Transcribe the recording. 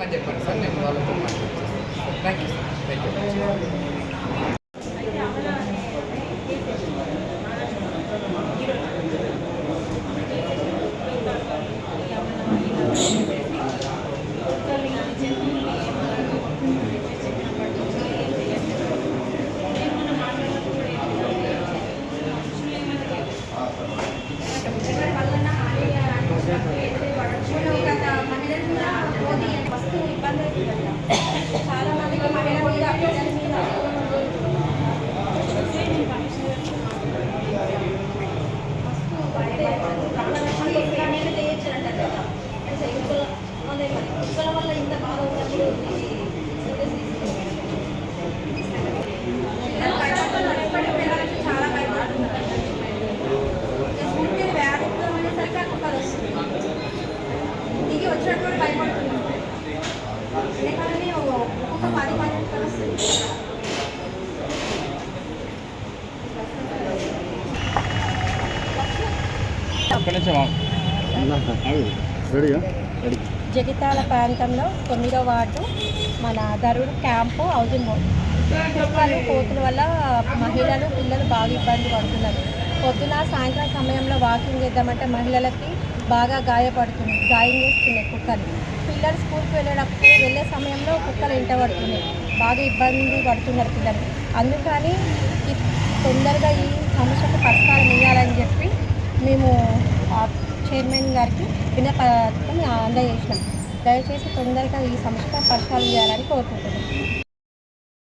అని చెప్పండి సార్? నేను వాళ్ళతో thank you sir thank you చాలా మందికి మహిళల మీద ఎందుకంటే ఒక్కొక్క పది వస్తుంది. జగిత్యాల ప్రాంతంలో తొమ్మిదో వార్డు మన దరుడు క్యాంపు హౌసింగ్ బోర్డు. కుక్కలు కోతుల వల్ల మహిళలు పిల్లలు బాగా ఇబ్బంది పడుతున్నారు. పొద్దున సాయంత్రం సమయంలో వాకింగ్ చేద్దామంటే మహిళలకి బాగా గాయపడుతుంది గాయం చేస్తున్నాయి కుక్కలు. పిల్లలు స్కూల్కి వెళ్ళేటప్పుడు వెళ్ళే సమయంలో కుక్కలు ఇంటబడుతున్నాయి బాగా ఇబ్బంది పడుతున్నారు పిల్లలు. అందుకని తొందరగా ఈ సమస్యకు పరిష్కారం ఇవ్వాలని చెప్పి మేము చైర్మన్ గారికి వినపత్రం అందజేసినాం. దయచేసి తొందరగా ఈ సమస్యకు పరిష్కారం చేయాలని కోరుకుంటున్నాం.